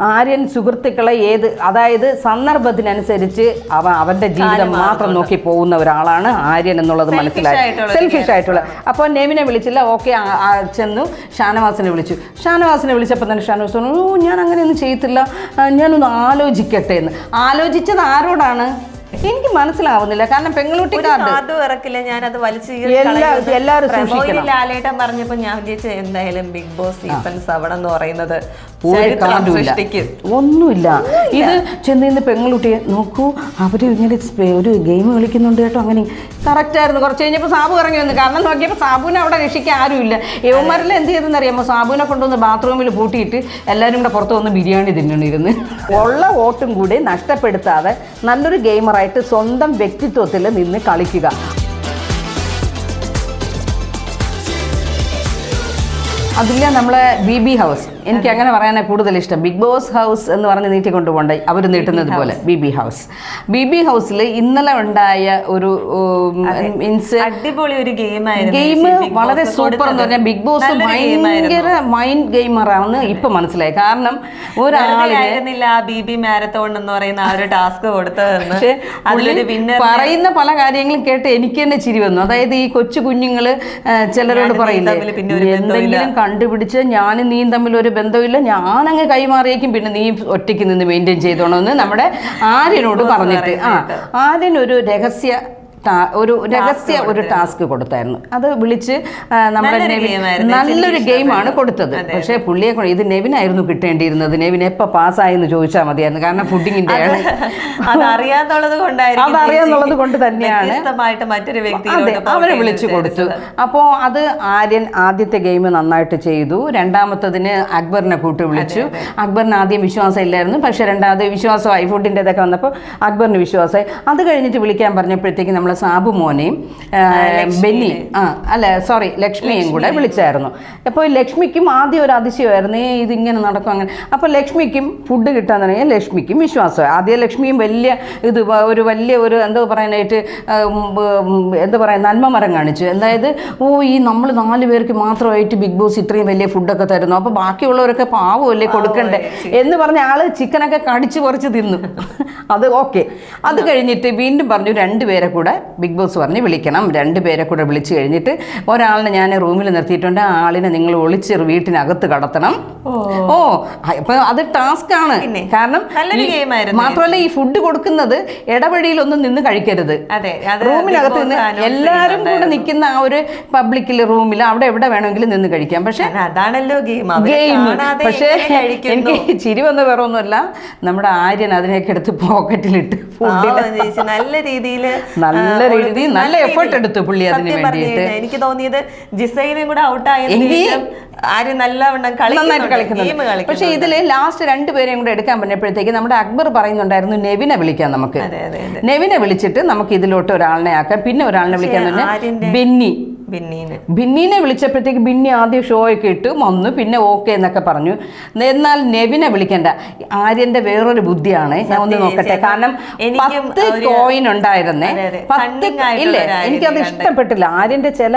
ആര്യൻ സുഹൃത്തുക്കളെ ഏത് അതായത് സന്ദർഭത്തിനനുസരിച്ച് അവ അവന്റെ ജീവിതം മാത്രം നോക്കി പോകുന്ന ഒരാളാണ് ആര്യൻ എന്നുള്ളത് മനസ്സിലായി. സെൽഫിഷ് ആയിട്ടുള്ള. അപ്പോൾ നെമിനെ വിളിച്ചില്ല. ഓക്കെ ചെന്നു. ഷാനവാസിനെ വിളിച്ചു. ഷാനവാസിനെ വിളിച്ചപ്പോൾ തന്നെ ഷാനവാസ് പറഞ്ഞു ഓ ഞാൻ അങ്ങനെയൊന്നും ചെയ്യത്തില്ല. ഞാനൊന്ന് ആലോചിക്കട്ടെ എന്ന്. ആലോചിച്ചത് ആരോടാണ്? എനിക്ക് മനസ്സിലാവുന്നില്ല. കാരണം പെങ്ങളൂട്ടി അതും ഇറക്കില്ല. വലിച്ചു എല്ലാ- എല്ലാവരും. ലാലേട്ടൻ പറഞ്ഞപ്പോ ഞാൻ വിചാരിച്ചു എന്തായാലും ബിഗ് ബോസ് സീസൺസ് അവിടെ എന്ന് പറയുന്നത് ഒരു ഒന്നുമില്ല. ഇത് ചെന്നിന്ന് പെങ്ങളുട്ടിയെ നോക്കൂ. അവർ ഇങ്ങനെ ഒരു ഗെയിം കളിക്കുന്നുണ്ട് കേട്ടോ അങ്ങനെ. കറക്റ്റ് ആയിരുന്നു. കുറച്ച് കഴിഞ്ഞപ്പോൾ സാബു ഇറങ്ങി വന്നു. കാരണം നോക്കിയപ്പോൾ സാബുവിനെ അവിടെ രക്ഷിക്കാൻ ആരുമില്ല. യവന്മാരെല്ലാം എന്ത് ചെയ്തെന്ന് അറിയാമോ സാബുവിനെ കൊണ്ടുവന്ന് ബാത്റൂമിൽ പൂട്ടിയിട്ട് എല്ലാവരും കൂടെ പുറത്ത് വന്ന് ബിരിയാണി തിന്നണിരുന്ന്. ഉള്ള വോട്ടും കൂടി നഷ്ടപ്പെടുത്താതെ നല്ലൊരു ഗെയിമറായിട്ട് സ്വന്തം വ്യക്തിത്വത്തിൽ നിന്ന് കളിക്കുക. അതില്ല നമ്മളെ ബി ബി ഹൗസ്. എനിക്ക് അങ്ങനെ പറയാനാണ് കൂടുതൽ ഇഷ്ടം. ബിഗ് ബോസ് ഹൗസ് എന്ന് പറഞ്ഞ് നീട്ടി കൊണ്ടുപോകണ്ടേ അവർ നീട്ടുന്നത് പോലെ. B B house B B ഹൗസിൽ ഇന്നലെ ഉണ്ടായ ഒരു മീൻസ് അടിപൊളി ഒരു ഗെയിം ഗെയിം വളരെ സൂപ്പർ എന്ന് പറഞ്ഞാൽ ബിഗ് ബോസ്. ഭയങ്കര മൈൻഡ് ഗെയിമറാണെന്ന് ഇപ്പൊ മനസ്സിലായി. കാരണം ഒരാളില്ല ബി ബി മാരത്തോൺ എന്ന് പറയുന്ന ആ ഒരു ടാസ്ക് കൊടുത്തതെന്ന്. അതിലൊരു വിന്നർ പറയുന്ന പല കാര്യങ്ങളും കേട്ട് എനിക്ക് തന്നെ ചിരി വന്നു. അതായത് ഈ കൊച്ചു കുഞ്ഞുങ്ങൾ ആ, ചിലരോട് ബന്ധവുമില്ല. എന്തെങ്കിലും കണ്ടുപിടിച്ച് ഞാനും നീയും തമ്മിൽ ഒരു ബന്ധമില്ല ഞാനങ്ങ് കൈമാറിയേക്കും പിന്നെ നീ ഒറ്റയ്ക്ക് നിന്ന് മെയിന്റെയിൻ ചെയ്തോണമെന്ന് നമ്മുടെ ആര്യനോട് പറഞ്ഞിട്ട് ആ ആര്യൻ ഒരു രഹസ്യ ഒരു രഹസ്യ ഒരു ടാസ്ക് കൊടുത്തായിരുന്നു. അത് വിളിച്ച് നമ്മുടെ നല്ലൊരു ഗെയിമാണ് കൊടുത്തത്. പക്ഷേ പുള്ളിയെ ഇത് നെവിനായിരുന്നു കിട്ടേണ്ടിയിരുന്നത്. നെവിൻ എപ്പോൾ പാസ്സായി എന്ന് ചോദിച്ചാൽ മതിയായിരുന്നു. കാരണം ഫുഡിങ്ങിന്റെ അത് അറിയാന്നുള്ളത് കൊണ്ടായിരിക്കും അതറിയാന്നുള്ളത് കൊണ്ട് തന്നെയാണ്. മറ്റൊരു അവരെ വിളിച്ചു കൊടുത്തു. അപ്പോൾ അത് ആര്യൻ ആദ്യത്തെ ഗെയിം നന്നായിട്ട് ചെയ്തു. രണ്ടാമത്തതിന് അക്ബറിനെ കൂട്ടി വിളിച്ചു. അക്ബറിന് ആദ്യം വിശ്വാസം ഇല്ലായിരുന്നു പക്ഷേ രണ്ടാമത് വിശ്വാസമായി. ഫുഡിന്റെ ഇതൊക്കെ വന്നപ്പോൾ അക്ബറിന് വിശ്വാസമായി. അത് കഴിഞ്ഞിട്ട് വിളിക്കാൻ പറഞ്ഞപ്പോഴത്തേക്ക് നമ്മൾ സാബു മോനെയും ബെന്നി ആ അല്ല സോറി ലക്ഷ്മിയും കൂടെ വിളിച്ചായിരുന്നു. അപ്പോൾ ലക്ഷ്മിക്കും ആദ്യം ഒരു അതിശയമായിരുന്നു ഏ ഇതിങ്ങനെ നടക്കും അങ്ങനെ. അപ്പോൾ ലക്ഷ്മിക്കും ഫുഡ് കിട്ടാൻ തുടങ്ങിയാൽ ലക്ഷ്മിക്കും വിശ്വാസമായി. ആദ്യം ലക്ഷ്മിയും വലിയ ഇത് ഒരു വലിയ ഒരു എന്താ പറയാനായിട്ട് എന്താ പറയുക നന്മ മരം കാണിച്ചു. അതായത് ഓ ഈ നമ്മൾ നാല് പേർക്ക് മാത്രമായിട്ട് ബിഗ് ബോസ് ഇത്രയും വലിയ ഫുഡൊക്കെ തരുന്നു. അപ്പോൾ ബാക്കിയുള്ളവരൊക്കെ പാവമല്ലേ കൊടുക്കണ്ടേ? എന്ന് പറഞ്ഞ ആൾ ചിക്കനൊക്കെ കടിച്ചു കുറച്ച് തിന്നു. അത് ഓക്കെ അത് കഴിഞ്ഞിട്ട് വീണ്ടും പറഞ്ഞു രണ്ടുപേരെ കൂടെ ബിഗ് ബോസ് പറഞ്ഞ് വിളിക്കണം. രണ്ട് പേരെ കൂടെ വിളിച്ചു കഴിഞ്ഞിട്ട് ഒരാളിനെ ഞാൻ റൂമിൽ നിർത്തിയിട്ടുണ്ട്. ആ ആളിനെ നിങ്ങൾ ഒളിച്ച് വീട്ടിനകത്ത് കടത്തണം. ഓ. അപ്പൊ അത് ടാസ്ക് ആണ്. കാരണം മാത്രമല്ല ഈ ഫുഡ് കൊടുക്കുന്നത് ഇടവഴിയിൽ ഒന്നും നിന്ന് കഴിക്കരുത്. റൂമിനകത്ത് നിന്ന് എല്ലാരും എല്ലാവരും കൂടെ നിൽക്കുന്ന ആ ഒരു പബ്ലിക്കിൽ റൂമിൽ അവിടെ എവിടെ വേണമെങ്കിലും നിന്ന് കഴിക്കാം. പക്ഷെ അതാണല്ലോ ഗെയിം. പക്ഷേ എനിക്ക് ചിരി വന്ന വേറെ ഒന്നുമല്ല. നമ്മുടെ ആര്യൻ അതിനെയൊക്കെ എടുത്ത് പോക്കറ്റിലിട്ട് നല്ല രീതിയിൽ നല്ല രീതിയിൽ നല്ല എഫേർട്ട് എടുത്തു പുള്ളി അതിന് വേണ്ടിയിട്ട്. എനിക്ക് തോന്നിയത് ജിസൈനും കൂടെ ഔട്ട് ആര് നല്ലവണ്ണം നന്നായിട്ട് കളിക്കുന്നുണ്ട്. പക്ഷേ ഇതിൽ ലാസ്റ്റ് രണ്ടുപേരെയും കൂടെ എടുക്കാൻ പറഞ്ഞപ്പോഴത്തേക്ക് നമ്മുടെ അക്ബർ പറയുന്നുണ്ടായിരുന്നു നെവിനെ വിളിക്കാം നമുക്ക്. നെവിനെ വിളിച്ചിട്ട് നമുക്ക് ഇതിലോട്ട് ഒരാളിനെ ആക്കാം. പിന്നെ ഒരാളിനെ വിളിക്കാൻ തന്നെ ബെന്നി. ബിന്നീന് ബിന്നീനെ വിളിച്ചപ്പോഴത്തേക്ക് ബിന്നി ആദ്യം ഷോയൊക്കെ ഇട്ട് വന്നു പിന്നെ ഓക്കെ എന്നൊക്കെ പറഞ്ഞു. എന്നാൽ നെവിനെ വിളിക്കണ്ട. ആര്യന്റെ വേറൊരു ബുദ്ധിയാണ്. ഞാൻ ഒന്ന് നോക്കട്ടെ. കാരണം പത്ത് കോയിൻ ഉണ്ടായിരുന്നേ. പത്ത് ഇല്ലേ? എനിക്കത് ഇഷ്ടപ്പെട്ടില്ല. ആര്യന്റെ ചില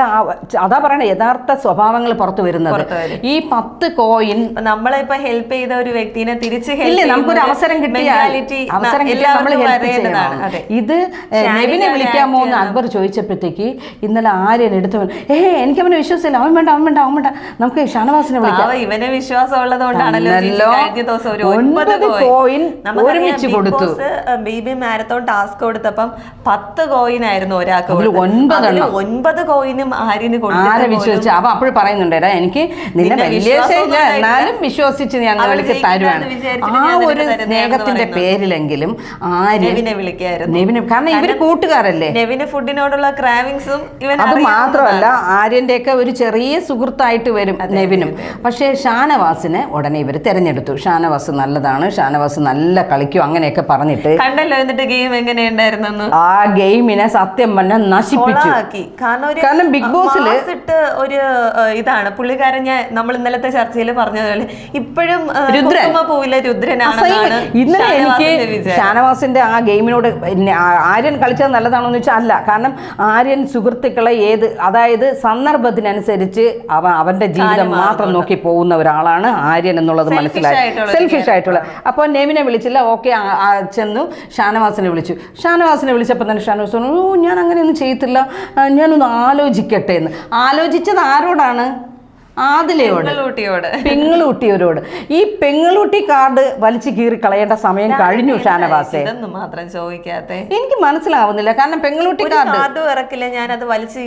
അതാ പറയണ യഥാർത്ഥ സ്വഭാവങ്ങൾ പുറത്തു വരുന്നത്. ഈ പത്ത് കോയിൻ നമ്മളെ ഇപ്പൊ ഹെൽപ്പ് ചെയ്ത ഒരു വ്യക്തിനെ തിരിച്ച് ഇല്ല നമുക്കൊരു അവസരം കിട്ടിയാലിറ്റി അവസരം കിട്ടിയാൽ നമ്മൾ എല്ലാവർക്കും ഹെൽപ്പ് ചെയ്യണം. ഇത് നെവിനെ വിളിക്കാമോ എന്ന് അക്ബർ ചോദിച്ചപ്പോഴത്തേക്ക് ഇന്നലെ ആര്യൻ എടുത്തു ഏ എനിക്ക് അവനെ വിശ്വസിച്ചില്ല അവൻ വേണ്ട അവൻ വേണ്ട അവൻ വേണ്ട നമുക്ക് ഷാനവാസിനെ വിളിക്കാം ഇവനെ വിശ്വാസം ഉള്ളതുകൊണ്ടാണല്ലോ ചേച്ചി തന്നല്ലോ. കഴിഞ്ഞ ദിവസം ഒരു ഒൻപത് കോയിൻ ഒരുമിച്ച് കൊടുത്തു. ബേബി മാരത്തോൺ ടാസ്ക് കൊടുത്തപ്പം പത്ത് കോയിൻ ആയിരുന്നു ഒരാൾക്ക്. ഒൻപതെണ്ണം. ഒൻപത് കോയിനും ആര്യന് ആരെ വിശ്വസിച്ച് അവ അപ്പോൾ പറയുന്നുണ്ടാ എനിക്ക് നിന്നെ വലിയ എന്നാലും വിശ്വസിച്ച് ഞാൻ അവൾക്ക് തരുവാണ് ആ ഒരു സ്നേഹത്തിന്റെ. പേരിലെങ്കിലും ആര്യൻ നെവിനെ വിളിക്കായിരുന്നു നെവിന് കാരണം ഇവർ കൂട്ടുകാരല്ലേ നെവിന് ഫുഡിനോടുള്ള ക്രാവിങ്സും അത് അറിയാവുന്നതാണ്. മാത്രമല്ല ആര്യന്റെയൊക്കെ ഒരു ചെറിയ സുഹൃത്തായിട്ട് വരും നെവിനും. പക്ഷേ ഷാനവാസിനെ ഉടനെ ഇവർ തിരഞ്ഞെടുത്തു. ഷാനവാസ് നല്ലതാണ് ഷാനവാസ് നല്ല കളിക്കും അങ്ങനെയൊക്കെ പറഞ്ഞിട്ട് കണ്ടല്ലോ എന്നിട്ട് ഗെയിം എങ്ങനെയുണ്ടായിരുന്നു ആ ഗെയിമിനെ സത്യം പറഞ്ഞാൽ നശിപ്പിച്ചു. കാരണം ബിഗ് ബോസിൽ ഒരു ഇതാണ്. പുള്ളിക്കാരൻ ഞാൻ നമ്മൾ ഇന്നലത്തെ ചർച്ചയിൽ പറഞ്ഞതുപോലെ ഇപ്പോഴും രുദ്ര രുദ്രൻ. കുങ്കുമ രുദ്രനാണ് ഇന്നലെ എനിക്ക് ഷാനവാസിന്റെ ആ ഗെയിമിനോട് ആര്യൻ കളിച്ചത് നല്ലതാണോ എന്ന് വെച്ചാൽ അല്ല. കാരണം ആര്യൻ സുഹൃത്തുക്കളെ ഏത് അതായത് അതായത് സന്ദർഭത്തിനനുസരിച്ച് അവ അവന്റെ ജീവിതം മാത്രം നോക്കി പോകുന്ന ഒരാളാണ് ആര്യൻ എന്നുള്ളത് മനസ്സിലായി. സെൽഫിഷ് ആയിട്ടുള്ള. അപ്പോൾ നെവിനെ വിളിച്ചില്ല. ഓക്കെ ചെന്നു. ഷാനവാസിനെ വിളിച്ചു. ഷാനവാസിനെ വിളിച്ചപ്പോൾ തന്നെ ഷാനവാസ് പറഞ്ഞു ഓ ഞാൻ അങ്ങനെയൊന്നും ചെയ്യത്തില്ല. ഞാനൊന്ന് ആലോചിക്കട്ടെ എന്ന്. ആലോചിച്ചത് ആരോടാണ്? ആദിലയോട്. ഊട്ടിയോട് പെങ്ങളൂട്ടിയവരോട് ഈ പെങ്ങളൂട്ടി കാർഡ് വലിച്ചു കീറി കളയേണ്ട സമയം കഴിഞ്ഞു ഷാനവാസെ. മാത്രം ചോദിക്കാത്തെ? എനിക്ക് മനസ്സിലാവുന്നില്ല. കാരണം പെങ്ങളൂട്ടി കാർഡ് ഇറക്കില്ല ഇറക്കില്ല അത് വലിച്ചു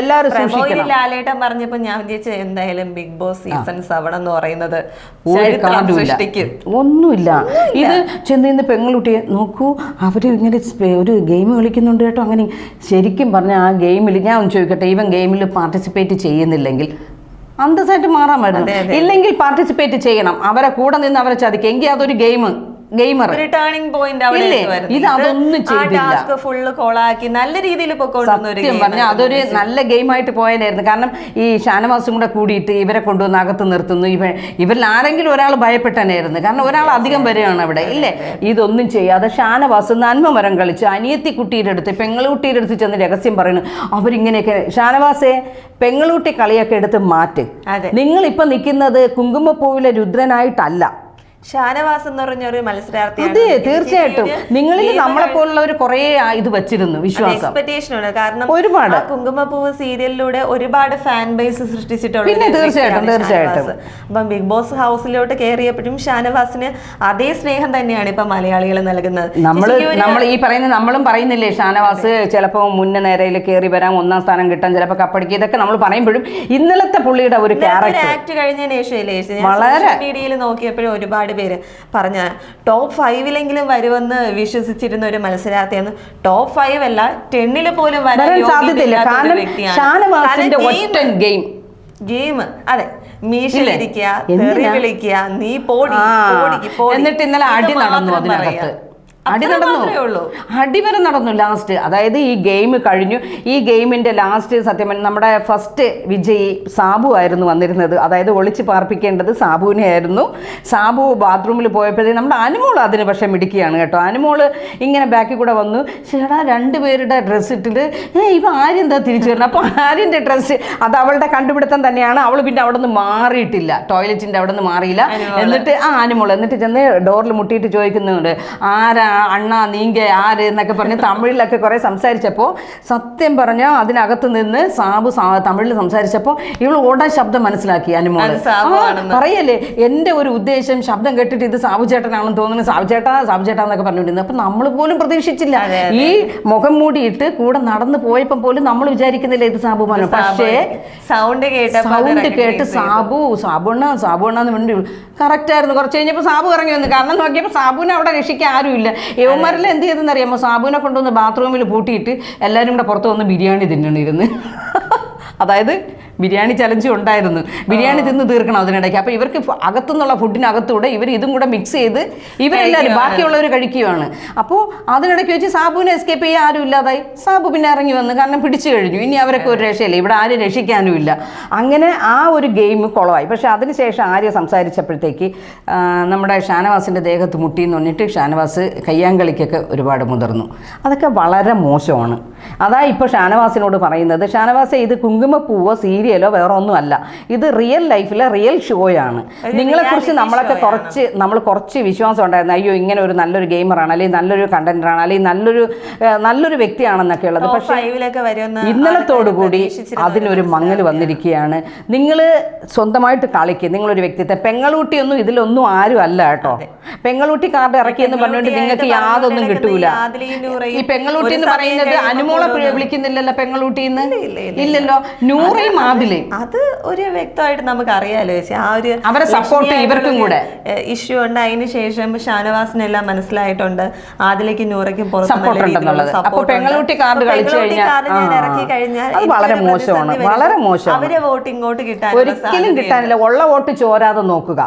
എല്ലാവരും സൂക്ഷിക്കണം. ലാലേട്ടൻ പറഞ്ഞപ്പോ ഞാൻ വിചാരിച്ചു എന്തായാലും ബിഗ് ബോസ് സീസൺ സെവൻ എന്ന് പറയുന്നത് ഒന്നുമില്ല. ഇത് ചെന്നിന്ന് പെങ്ങളുട്ടിയെ നോക്കൂ. അവർ ഇങ്ങനെ ഒരു ഗെയിം കളിക്കുന്നുണ്ട് കേട്ടോ. അങ്ങനെ ശരിക്കും പറഞ്ഞ ആ ഗെയിമിൽ ഞാൻ ഒന്ന് ചോദിക്കട്ടെ ഇവൻ ഗെയിമിൽ പാർട്ടിസിപ്പേറ്റ് ചെയ്യുന്നില്ലെങ്കിൽ അന്തസ്സായിട്ട് മാറാൻ പാടില്ല. ഇല്ലെങ്കിൽ പാർട്ടിസിപ്പേറ്റ് ചെയ്യണം. അവരെ കൂടെ നിന്ന് അവരെ ചതിക്കുക എങ്കിൽ അതൊരു ഗെയിം ഗെയിമർ. ടേണിംഗ് പോയിന്റ് അവിടെ ഇത് അതൊന്നും ചെയ്തില്ല. ഫുള്ള് കോളാക്കി നല്ല രീതിയിൽ പറഞ്ഞു. അതൊരു നല്ല ഗെയിമായിട്ട് പോയാലായിരുന്നു കാരണം ഈ ഷാനവാസും കൂടെ കൂടിയിട്ട് ഇവരെ കൊണ്ടുവന്ന് അകത്ത് നിർത്തുന്നു. ഇവ ഇവരിൽ ആരെങ്കിലും ഒരാൾ ഭയപ്പെട്ടനായിരുന്നു കാരണം ഒരാൾ അധികം വരികയാണ് അവിടെ. ഇല്ലേ? ഇതൊന്നും ചെയ്യാതെ ഷാനവാസ് നന്മമരം കളിച്ച് അനിയത്തി കുട്ടിയുടെ അടുത്ത് പെങ്ങളുട്ടിയുടെ അടുത്ത് ചെന്ന് രഹസ്യം പറയുന്നു. അവരിങ്ങനെയൊക്കെ ഷാനവാസെ പെങ്ങളൂട്ടി കളിയൊക്കെ എടുത്ത് മാറ്റ്. നിങ്ങളിപ്പോൾ നിങ്ങൾ ഇപ്പൊ നിൽക്കുന്നത് കുങ്കുമപ്പൂവിലെ രുദ്രനായിട്ടല്ല. ഷാനവാസ് എന്ന് പറഞ്ഞ ഒരു മത്സരാർത്ഥി അതെ തീർച്ചയായിട്ടും. നിങ്ങളിൽ നമ്മളെ പോലുള്ള ഒരു കുറേ ഇത് വെച്ചിരുന്നു വിശ്വാസം. എക്സ്പെക്ടേഷൻ ഉണ്ട് കാരണം ഒരുപാട്. കുങ്കുമപ്പൂവ് സീരിയലിലൂടെ ഒരുപാട് ഫാൻ ബേസ് സൃഷ്ടിച്ചിട്ടുള്ള പിന്നെ തീർച്ചയായിട്ടും, തീർച്ചയായിട്ടും. അപ്പം ബിഗ് ബോസ് ഹൗസിലോട്ട് കയറിയപ്പോഴും ഷാനവാസിന് അതേ സ്നേഹം തന്നെയാണ് ഇപ്പൊ മലയാളികൾ നൽകുന്നത്. നമ്മൾ നമ്മൾ ഈ പറയുന്ന നമ്മളും പറയുന്നില്ലേ ഷാനവാസ് ചിലപ്പോൾ മുന്നേ നേരയിൽ കയറി വരാം ഒന്നാം സ്ഥാനം കിട്ടാൻ ചിലപ്പോൾ കപ്പടിക്കുക ഇതൊക്കെ നമ്മൾ പറയുമ്പോഴും ഇന്നലത്തെ പുള്ളിയുടെ ഒരു ക്യാരക്ടർ ആക്ട് കഴിഞ്ഞതിന് ശേഷം വളരെ. മീഡിയയിൽ നോക്കിയപ്പോഴും ഒരുപാട് പേര് പറഞ്ഞ ടോപ്പ് ഫൈവിലെങ്കിലും വരുമെന്ന് വിശ്വസിച്ചിരുന്ന ഒരു മത്സരാർത്ഥിയാണ്. ടോപ്പ് ഫൈവ് അല്ല ടെന്നിൽ പോലും വരാൻ സാധ്യതയില്ല. കാരണം ഒറ്റ ഗെയിം ഗെയിം അതെ? മീശിലിരിക്കുക തെറി വിളിക്കുക നീ പോടി എന്നിട്ട് ഇന്നലെ അടി നടന്നു അതിനകത്ത്. അടി നടന്നു? അടി വരെ നടന്നു ലാസ്റ്റ് അതായത് ഈ ഗെയിം കഴിഞ്ഞു. ഈ ഗെയിമിന്റെ ലാസ്റ്റ് സത്യം നമ്മുടെ ഫസ്റ്റ് വിജയി സാബു ആയിരുന്നു വന്നിരുന്നത്. അതായത് ഒളിച്ച് പാർപ്പിക്കേണ്ടത് സാബുവിനെ ആയിരുന്നു. സാബു ബാത്റൂമിൽ പോയപ്പോഴേ നമ്മുടെ അനുമോൾ അതിന് പക്ഷേ മിടിക്കുകയാണ് കേട്ടോ. അനുമോൾ ഇങ്ങനെ ബാക്കിൽ കൂടെ വന്നു. ചേടാ രണ്ടുപേരുടെ ഡ്രസ്സ് ഇട്ടിട്ട് ഏ ഇവ ആരെന്താ തിരിച്ചു വരുന്നത് അപ്പോൾ ആര്യന്റെ ഡ്രസ്സ് അത് അവളുടെ കണ്ടുപിടുത്തം തന്നെയാണ്. അവൾ പിന്നെ അവിടെ നിന്ന് മാറിയിട്ടില്ല. ടോയ്ലറ്റിന്റെ അവിടെ നിന്ന് മാറിയില്ല. എന്നിട്ട് ആ അനുമോൾ എന്നിട്ട് ചെന്ന് ഡോറിൽ മുട്ടിയിട്ട് ചോദിക്കുന്നുണ്ട്. ആരാ അണ്ണ നീങ്ക ആര് എന്നൊക്കെ പറഞ്ഞ് തമിഴിലൊക്കെ കുറേ സംസാരിച്ചപ്പോൾ സത്യം പറഞ്ഞാൽ അതിനകത്ത് നിന്ന് സാബു തമിഴിൽ സംസാരിച്ചപ്പോൾ ഇവൾ ഓടാൻ ശബ്ദം മനസ്സിലാക്കി അനുമോൾ. പറയല്ലേ എന്റെ ഒരു ഉദ്ദേശം ശബ്ദം കേട്ടിട്ട് ഇത് സാബു ചേട്ടനാണെന്ന് തോന്നുന്നു സാബു ചേട്ടാ സാബു ചേട്ടാ എന്നൊക്കെ പറഞ്ഞുകൊണ്ടിരുന്നത്. അപ്പം നമ്മൾ പോലും പ്രതീക്ഷിച്ചില്ല. ഈ മുഖം മൂടിയിട്ട് കൂടെ നടന്നു പോയപ്പോൾ പോലും നമ്മൾ വിചാരിക്കുന്നില്ല ഇത് സാബു പറഞ്ഞു പക്ഷേ സൗണ്ട് കേട്ടപ്പോ സൗണ്ട് കേട്ട്. സാബു സാബുണ്ണ സാബുണ്ണന്ന് വേണ്ടി കറക്റ്റ് ആയിരുന്നു. കുറച്ച് കഴിഞ്ഞപ്പോൾ സാബു ഇറങ്ങി വന്നു. കാരണം നോക്കിയപ്പോൾ സാബുവിനെ അവിടെ രക്ഷിക്കാൻ ആരുമില്ല. യവന്മാരെല്ലാം എന്ത് ചെയ്തെന്ന് അറിയാമോ സാബുവിനെ കൊണ്ടുവന്ന് ബാത്റൂമിൽ പൂട്ടിയിട്ട് എല്ലാവരും കൂടെ പുറത്ത് വന്ന് ബിരിയാണി തിന്നണിരുന്ന്. അതായത് ബിരിയാണി ചലഞ്ച് ഉണ്ടായിരുന്നു. ബിരിയാണി തിന്ന് തീർക്കണം അതിനിടയ്ക്ക്. അപ്പോൾ ഇവർക്ക് അകത്തുനിന്നുള്ള ഫുഡിനകത്തൂടെ ഇവർ ഇതും കൂടെ മിക്സ് ചെയ്ത് ഇവരെല്ലാവരും ബാക്കിയുള്ളവർ കഴിക്കുകയാണ് അപ്പോൾ അതിനിടയ്ക്ക് വെച്ച് സാബുവിനെ എസ്കേപ്പ് ചെയ്യാൻ ആരും ഇല്ലാതായി. സാബു പിന്നെ ഇറങ്ങി വന്നു കാരണം പിടിച്ചു കഴിഞ്ഞു. ഇനി അവരൊക്കെ ഒരു രക്ഷയില്ല. ഇവിടെ ആരും രക്ഷിക്കാനും ഇല്ല. അങ്ങനെ ആ ഒരു ഗെയിം കുളമായി പക്ഷെ അതിനുശേഷം ആര്യ സംസാരിച്ചപ്പോഴത്തേക്ക് നമ്മുടെ ഷാനവാസിന്റെ ദേഹത്ത് മുട്ടി എന്ന് പറഞ്ഞിട്ട് ഷാനവാസ് കയ്യാങ്കളിക്കൊക്കെ ഒരുപാട് മുതിർന്നു. അതൊക്കെ വളരെ മോശമാണ്. അതാ ഇപ്പോൾ ഷാനവാസിനോട് പറയുന്നത്. ഷാനവാസെ ഇത് കുങ്കുമപ്പൂവോ സീരിയലോ വേറെ ഒന്നും അല്ല ഇത് റിയൽ ലൈഫിലെ റിയൽ ഷോയാണ്. നിങ്ങളെ കുറിച്ച് നമ്മളൊക്കെ കുറച്ച് നമ്മൾ കുറച്ച് വിശ്വാസം ഉണ്ടായിരുന്നു. അയ്യോ ഇങ്ങനെ ഒരു നല്ലൊരു ഗെയിമറാണ് അല്ലെങ്കിൽ നല്ലൊരു കണ്ടന്ററാണ് അല്ലെങ്കിൽ നല്ലൊരു നല്ലൊരു വ്യക്തിയാണെന്നൊക്കെ ഉള്ളത്. പക്ഷേ ഇന്നലത്തോടുകൂടി അതിനൊരു മങ്ങൽ വന്നിരിക്കുകയാണ്. നിങ്ങൾ സ്വന്തമായിട്ട് കളിക്കുക നിങ്ങളൊരു വ്യക്തിത്വം പെങ്ങളൂട്ടിയൊന്നും ഇതിലൊന്നും ആരും അല്ല കേട്ടോ. പെങ്ങളൂട്ടി കാർഡ് ഇറക്കിയെന്ന് പറഞ്ഞുകൊണ്ട് നിങ്ങൾക്ക് യാതൊന്നും കിട്ടൂല. ഈ പെങ്ങളൂട്ടി എന്ന് പറയുന്നത് അനുമോളെ വിളിക്കുന്നില്ലല്ലോ പെങ്ങളൂട്ടി എന്ന് ഇല്ലല്ലോ. നൂറയും അത് ഒരു വ്യക്തമായിട്ട് നമുക്ക് അറിയാലോ ചേച്ചി ആ ഒരു അവരെ സപ്പോർട്ട് ഇവർക്കും കൂടെ. ഇഷ്യൂ ഉണ്ട്. അതിന് ശേഷം ഷാനവാസിനെല്ലാം മനസ്സിലായിട്ടുണ്ട്. ആദിലേക്ക് നൂറയ്ക്കും അപ്പൊ കാർഡ്. ഇറക്കി കഴിഞ്ഞാൽ വളരെ മോശമാണ്. വളരെ. അവരെ വോട്ട് ഇങ്ങോട്ട് കിട്ടാൻ ഒരിക്കലും കിട്ടാനില്ല. ഉള്ള വോട്ട് ചോരാതെ നോക്കുക.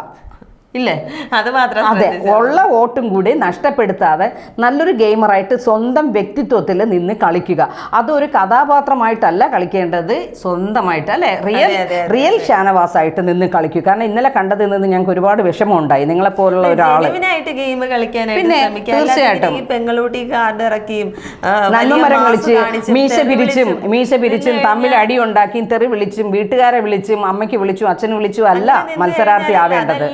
ഇല്ലേ? അത് മാത്രം അതെ ഉള്ള. വോട്ടും കൂടി നഷ്ടപ്പെടുത്താതെ നല്ലൊരു ഗെയിമറായിട്ട് സ്വന്തം വ്യക്തിത്വത്തിൽ നിന്ന് കളിക്കുക. അതൊരു കഥാപാത്രമായിട്ടല്ല കളിക്കേണ്ടത് സ്വന്തമായിട്ട് അല്ലെ? റിയൽ റിയൽ ഷാനവാസായിട്ട് നിന്ന് കളിക്കുക. കാരണം ഇന്നലെ കണ്ടതിൽ നിന്ന് ഞങ്ങൾക്ക് ഒരുപാട് വിഷമമുണ്ടായി. നിങ്ങളെ പോലുള്ള ഒരാൾ ഗെയിം കളിക്കാനായിട്ട് തീർച്ചയായിട്ടും. പെങ്ങളൂട്ടി കാർഡ് ഇറക്കിയും നന്മമരം കളിച്ച് മീശ പിരിച്ചും മീശ പിരിച്ചും തമ്മിൽ അടി ഉണ്ടാക്കിയും തെറി വിളിച്ചും വീട്ടുകാരെ വിളിച്ചും അമ്മയ്ക്ക് വിളിച്ചും അച്ഛന് വിളിച്ചും അല്ല മത്സരാർത്ഥി ആവേണ്ടത്.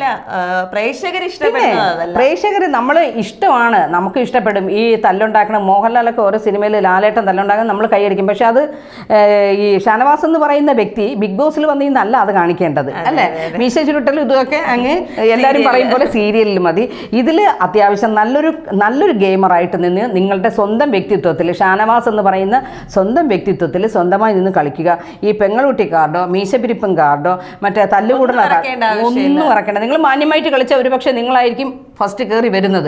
പ്രേക്ഷകർ ഇഷ്ടപ്പെടുന്നത് പ്രേക്ഷകർ നമ്മൾ ഇഷ്ടമാണ് നമുക്ക് ഇഷ്ടപ്പെടും. ഈ തല്ലുണ്ടാക്കണ മോഹൻലാലൊക്കെ ഓരോ സിനിമയിൽ ലാലേട്ടൻ തല്ലുണ്ടാക്കണം നമ്മൾ കൈയടിക്കും പക്ഷെ അത് ഈ ഷാനവാസ് എന്ന് പറയുന്ന വ്യക്തി ബിഗ് ബോസിൽ വന്നിരുന്നല്ല അത് കാണിക്കേണ്ടത്. അല്ലേ? മീശ ചുരുട്ടലും ഇതൊക്കെ അങ്ങ് എല്ലാവരും പറയും പോലെ സീരിയലിൽ മതി. ഇതിൽ അത്യാവശ്യം നല്ലൊരു നല്ലൊരു ഗെയിമറായിട്ട് നിന്ന് നിങ്ങളുടെ സ്വന്തം വ്യക്തിത്വത്തിൽ ഷാനവാസ് എന്ന് പറയുന്ന സ്വന്തം വ്യക്തിത്വത്തിൽ സ്വന്തമായി നിന്ന് കളിക്കുക. ഈ പെങ്ങളുട്ടി കാർഡോ മീശപിരിപ്പും കാർഡോ മറ്റേ തല്ലുകൂടുന്ന ഒന്നും ഇറക്കേണ്ട നിങ്ങൾ മാന്യമായിട്ട് കളിച്ച ഒരു പക്ഷെ നിങ്ങളായിരിക്കും ഫസ്റ്റ് കയറി വരുന്നത്.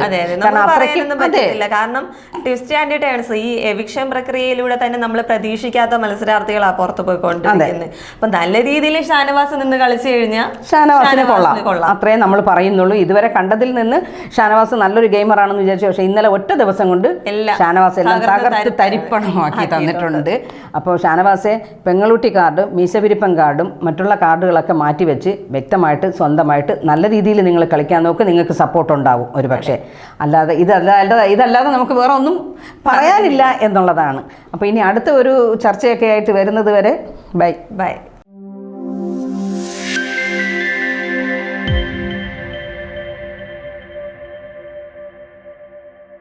കാരണം ട്വിസ്റ്റ് ആൻഡ് ടേൺസ് ഈ എവിക്ഷൻ പ്രക്രിയയിലൂടെ തന്നെ നമ്മൾ പ്രതീക്ഷിക്കാത്ത മത്സരാർത്ഥികളാ പുറത്തു പോയിക്കൊണ്ടിരിക്കുന്നത്. അപ്പൊ നല്ല രീതിയിൽ ഷാനവാസ് നിന്ന് കളിച്ചു കഴിഞ്ഞാൽ ഷാനവാസിനെ കൊള്ളാം. അത്രേ നമ്മൾ പറയുന്നുള്ളൂ. ഇതുവരെ കണ്ടതിൽ നിന്ന് ഷാനവാസ് നല്ലൊരു ഗെയിമർ ആണെന്ന് വിചാരിച്ചു. പക്ഷേ ഇന്നലെ ഒറ്റ ദിവസം കൊണ്ട് ഷാനവാസ് എല്ലാം തകർത്ത് തരിപ്പണമാക്കി തന്നിട്ടുണ്ട്. അപ്പോൾ ഷാനവാസെ പെങ്ങളൂട്ടി കാർഡും മീശപിരിപ്പൻ കാർഡും മറ്റുള്ള കാർഡുകളൊക്കെ മാറ്റി വെച്ച് വ്യക്തമായിട്ട് സ്വന്തമായിട്ട് നല്ല രീതിയിൽ നിങ്ങൾ കളിക്കാൻ നോക്ക് നിങ്ങൾക്ക് സപ്പോർട്ട് ഉണ്ടാവും ഒരു പക്ഷേ. അല്ലാതെ ഇതല്ലാതെ ഇതല്ലാതെ നമുക്ക് വേറെ ഒന്നും പറയാനില്ല എന്നുള്ളതാണ്. അപ്പോൾ ഇനി അടുത്ത ഒരു ചർച്ചയൊക്കെ ആയിട്ട് വരുന്നത് വരെ ബൈ ബൈ.